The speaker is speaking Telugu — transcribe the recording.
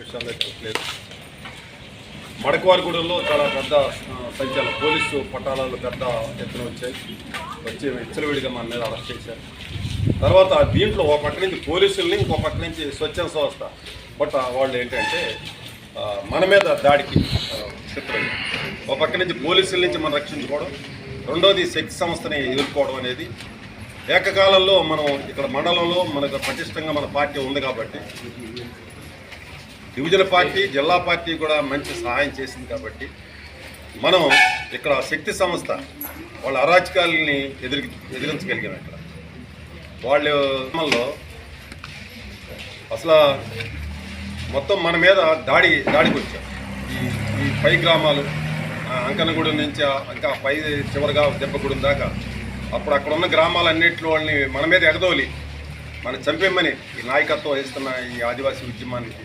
విషయాల్లో కలపలేదు మడకవారిగూడెంలో చాలా పెద్ద సంఖ్యలో పోలీసు పట్టాలలో పెద్ద ఎత్తున వచ్చాయి. వచ్చి విచ్చలవిడిగా మన మీద అరెస్ట్ చేశారు. తర్వాత దీంట్లో ఒక పక్క నుంచి పోలీసుల్ని ఇంకో పక్క నుంచి స్వచ్ఛంద సంస్థ. బట్ వాళ్ళు ఏంటంటే మన మీద దాడికి చిత్రం ఒక పక్క నుంచి పోలీసుల నుంచి మనం రక్షించుకోవడం రెండోది శక్తి సంస్థని ఎదుర్కోవడం అనేది. ఏకకాలంలో మనం ఇక్కడ మండలంలో మనకు పటిష్టంగా మన పార్టీ ఉంది కాబట్టి డివిజన్ పార్టీ జిల్లా పార్టీ కూడా మంచి సహాయం చేసింది కాబట్టి మనం ఇక్కడ శక్తి సంస్థ వాళ్ళ అరాచకాలని ఎదురు ఎదిరించగలిగాం ఇక్కడ. వాళ్ళు గ్రామంలో అసలు మొత్తం మన మీద దాడి దాడికి వచ్చారు ఈ ఈ పై గ్రామాలు ఆ, అంకనగూడెం నుంచి ఇంకా పై చివరిగా దెబ్బగూడెం దాకా అప్పుడు అక్కడ ఉన్న గ్రామాలన్నింటిలో వాళ్ళని మన మీద ఎగదోలి మన చంపేమని ఈ నాయకత్వం వహిస్తున్న ఈ ఆదివాసీ ఉద్యమానికి